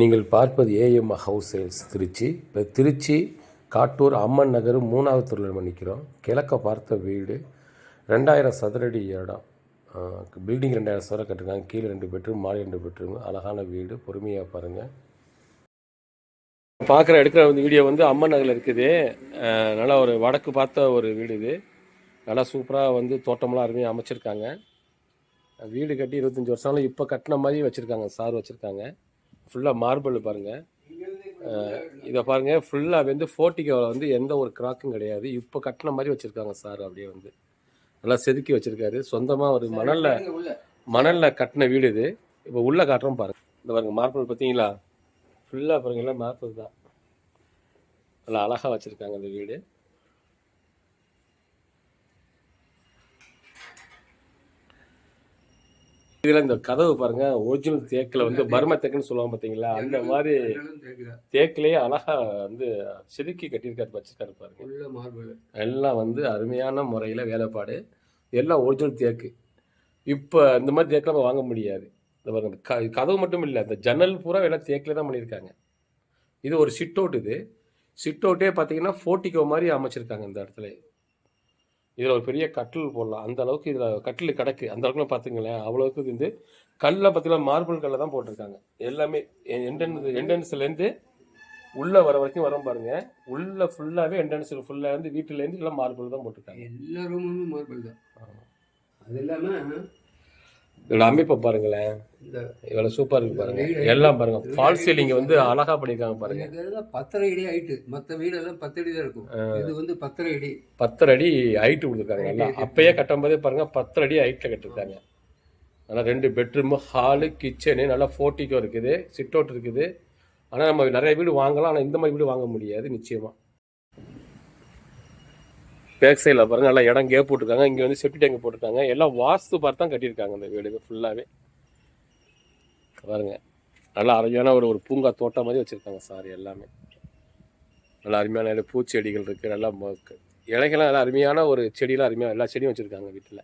நீங்கள் பார்ப்பது AM house sales Trichy. இப்போ திருச்சி காட்டூர் அம்மன் நகர் மூணாவது தெருவில் நிற்கிறோம் கிழக்க பார்த்த வீடு ரெண்டாயிரம் சதுரடி இடம். பில்டிங் ரெண்டாயிரம் சதுரம் கட்டிருக்காங்க. கீழே ரெண்டு பெட்ரூம் மாடி ரெண்டு பெட்ரூம் அழகான வீடு பொறுமையாக பாருங்கள் பார்க்குற எடுக்கிற வந்து வீடியோ வந்து அம்மன் நகரில் இருக்குது. நல்லா ஒரு வடக்கு பார்த்த ஒரு வீடு இது. நல்லா சூப்பராக வந்து தோட்டமெல்லாம் அருமையாக அமைச்சிருக்காங்க. வீடு கட்டி இருபத்தஞ்சி வருஷம் இப்போ கட்டின மாதிரி வச்சுருக்காங்க. சார் வச்சுருக்காங்க. ஃபுல்லாக மார்பிள் பாருங்கள் இதை பாருங்கள் ஃபுல்லாக வந்து ஃபோர்ட்டிகோவில் வந்து எந்த ஒரு கிராக்கும் கிடையாது. இப்போ கட்டின மாதிரி வச்சுருக்காங்க சார் அப்படியே வந்து. நல்லா செதுக்கி வச்சுருக்காரு. சொந்தமாக ஒரு மணலில் மணலில் கட்டின வீடு இது. இப்போ உள்ளே காட்டுறோம் பாருங்க. இந்த பாருங்க மார்பிள் பார்த்தீங்களா? ஃபுல்லாக பாருங்க எல்லாம் மார்பிள் தான். நல்லா அழகாக வச்சுருக்காங்க இந்த வீடு. இதில் இந்த கதவு பாருங்க ஒரிஜினல் தேக்கில் வந்து பர்ம தேக்குன்னு சொல்லுவாங்க பார்த்தீங்களா அந்த மாதிரி தேக்கிலேயே அழகா வந்து செதுக்கி கட்டியிருக்காரு வச்சிருக்காரு பாருங்க. எல்லாம் வந்து அருமையான முறையில் வேலைப்பாடு. எல்லாம் ஒரிஜினல் தேக்கு. இப்போ இந்த மாதிரி தேக்கில் நம்ம வாங்க முடியாது. இந்த பாருங்க க கதவு மட்டும் இல்லை இந்த ஜன்னல் பூரா எல்லாம் தேக்கில் தான் பண்ணியிருக்காங்க. இது ஒரு சிட் அவுட் இது. சிட் அவுட்டே பார்த்தீங்கன்னா ஃபோர்ட்டிகோ மாதிரி அமைச்சிருக்காங்க இந்த இடத்துல. இதில் ஒரு பெரிய கட்டில் போடலாம். அந்த அளவுக்கு இதில் கட்டில் கிடக்கு. அந்த அளவுக்கு பார்த்துங்களேன் அவ்வளோவுக்கு இது. வந்து கல்லில் பார்த்தீங்கன்னா மார்பிள் கல்லை தான் போட்டிருக்காங்க. எல்லாமே என்ட்ரன்ஸ் என்ட்ரன்ஸ்லேருந்து உள்ளே வர வரைக்கும் வரும் பாருங்க. உள்ள ஃபுல்லாகவே என்ட்ரன்ஸ் ஃபுல்லாக இருந்து வீட்டிலேருந்து எல்லாம் மார்பிள் தான் போட்டிருக்காங்க. எல்லா ரூமுமே மார்பிள் தான். அது இல்லாம இதோட அமைப்பை பாருங்களேன். இவ்வளோ சூப்பராக இருக்கு பாருங்க. எல்லாம் பாருங்க. ஃபால் சீலிங் வந்து அழகா பண்ணியிருக்காங்க பாருங்க. இதெல்லாம் பத்தரை அடி ஹைட்டு மற்ற வீடெல்லாம் பத்தடி தான் இருக்கும். இது வந்து பத்தரை அடி. பத்தரை அடி ஹைட்டு கொடுத்துருக்காங்க. எல்லாம் அப்பயே கட்டும்போதே பாருங்க பத்தரை அடி ஹைட்டில் கட்டிருக்காங்க. நல்லா ரெண்டு பெட்ரூமு ஹாலு கிச்சனு நல்லா ஃபோர்ட்டிக்கோ இருக்குது. சிட் அவுட் இருக்குது. ஆனால் நம்ம நிறைய வீடு வாங்கலாம். ஆனால் இந்த மாதிரி வீடு வாங்க முடியாது நிச்சயமாக பேக் சைடில் பாருங்க நல்லா இடம் கேப் போட்டிருக்காங்க. இங்கே வந்து செப்டி டேங்க் போட்டிருக்காங்க. எல்லாம் வாஸ்து பார்த்து தான் கட்டியிருக்காங்க இந்த வீடு. ஃபுல்லாகவே பாருங்க. நல்லா அருமையான ஒரு ஒரு பூங்கா தோட்டம் மாதிரி வச்சுருக்காங்க சார் எல்லாமே. நல்லா அருமையான பூச்செடிகள் இருக்குது நல்லா இலைகள்லாம் நல்லா அருமையான ஒரு செடியெலாம் அருமையாக எல்லா செடியும் வச்சுருக்காங்க வீட்டில்.